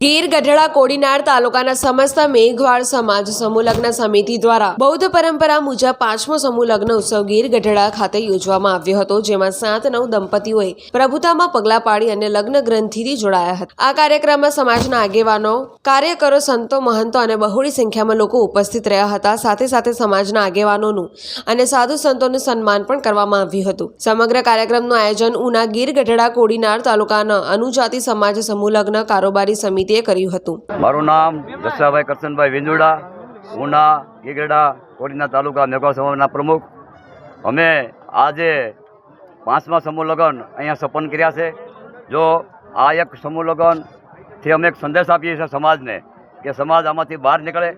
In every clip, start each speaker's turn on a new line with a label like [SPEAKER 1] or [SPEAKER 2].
[SPEAKER 1] ગીર ગઢડા કોડીનાર તાલુકાના સમસ્ત મેઘવાળ સમાજ સમૂહ લગ્ન સમિતિ દ્વારા બૌદ્ધ પરંપરા મુજબ પાંચમો સમૂહ લગ્ન ઉત્સવ ગીર ગઢડા ખાતે યોજવામાં આવ્યો હતો, જેમાં સાત નવ દંપતીઓએ પ્રભુતામાં પગલાં પાડી અને લગ્ન ગ્રંથિથી જોડાયા હતા. આ કાર્યક્રમમાં સમાજના આગેવાનો, કાર્યકરો, સંતો, મહંતો અને બહોળી સંખ્યામાં લોકો ઉપસ્થિત રહ્યા હતા. સાથે સાથે સમાજના આગેવાનોનું અને સાધુ સંતોનું સન્માન પણ કરવામાં આવ્યું હતું. સમગ્ર કાર્યક્રમનું આયોજન ઉના ગીર ગઢડા કોડીનાર તાલુકાના અનુજાતિ સમાજ સમૂહ લગ્ન કારોબારી સમિતિએ કર્યું હતું.
[SPEAKER 2] મારું નામ દશાભાઈ કરશનભાઈ વિંદુડા ઉના ગીગરડા કોડીના તાલુકા મેઘવા સમાજના પ્રમુખ. અમે આજે પાંચમા સમૂહ લગ્ન અહીંયા સપન કર્યા છે. જો આ એક સમૂહ લગ્નથી અમે એક સંદેશ આપીએ છીએ સમાજને કે સમાજ આમાંથી બહાર નીકળે.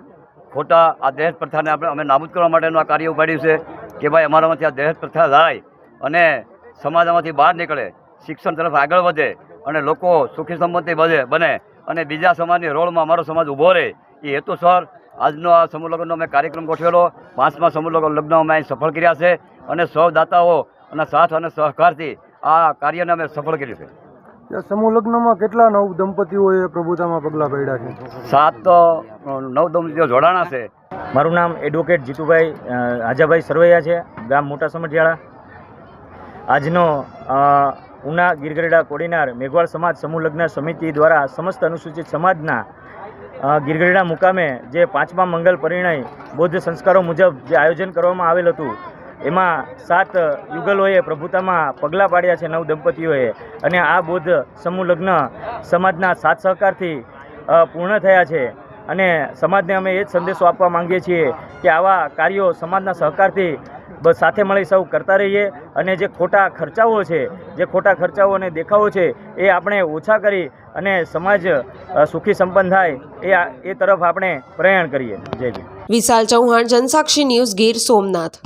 [SPEAKER 2] ખોટા આ દહેજ પ્રથાને આપણે અમે નાબૂદ કરવા માટેનું આ કાર્ય ઉપાડ્યું છે કે ભાઈ અમારામાંથી આ દહેજ પ્રથા જાય અને સમાજ આમાંથી બહાર નીકળે, શિક્ષણ તરફ આગળ વધે અને લોકો સુખી સંમતિ બધે બને. અને બીજા સમાજની રોળમાં અમારો સમાજ ઊભો રહે એ હેતુ સર. આજનો આ સમૂહ લગ્નનો અમે કાર્યક્રમ ગોઠવેલો. પાંચમા સમૂહ લગ્ન લગ્ન અમે અહીં સફળ કર્યા છે અને સૌ દાતાઓ અને સાથ અને સહકારથી આ કાર્યને અમે સફળ કર્યું છે.
[SPEAKER 3] સમૂહ લગ્નમાં કેટલા નવ દંપતીઓએ પ્રભુતામાં પગલાં પડ્યા છે?
[SPEAKER 2] સાત નવ દંપતીઓ જોડાણા છે.
[SPEAKER 4] મારું નામ એડવોકેટ જીતુભાઈ આજાભાઈ સરવૈયા છે ગામ મોટા સમઢિયાળા. આજનો ઉના, ગીરગઢડા, કોડીનાર, મેઘવાળ સમાજ સમૂહ લગ્ન સમિતિ દ્વારા સમસ્ત અનુસૂચિત સમાજના ગીરગઢડા મુકામે જે પાંચમા મંગલ પરિણય બૌદ્ધ સંસ્કારો મુજબ જે આયોજન કરવામાં આવેલ હતું, એમાં સાત યુગલોએ પ્રભુતામાં પગલાં પાડ્યા છે નવ દંપતીઓએ અને આ બૌદ્ધ સમૂહ લગ્ન સમાજના સાથ સહકારથી પૂર્ણ થયા છે. અને સમાજને અમે એ જ સંદેશો આપવા માંગીએ છીએ કે આવા કાર્યો સમાજના સહકારથી બસ સાથે મળી સૌ કરતા રહીએ અને જે ખોટા ખર્ચાઓ છે, જે ખોટા ખર્ચાઓ અને દેખાવો છે, એ આપણે ઓછા કરી અને સમાજ સુખી સંપન્ન થાય, એ એ તરફ આપણે પ્રયાણ કરીએ. જય
[SPEAKER 1] વિશાલ ચૌહાણ, જનસાક્ષી ન્યૂઝ ગીર સોમનાથ.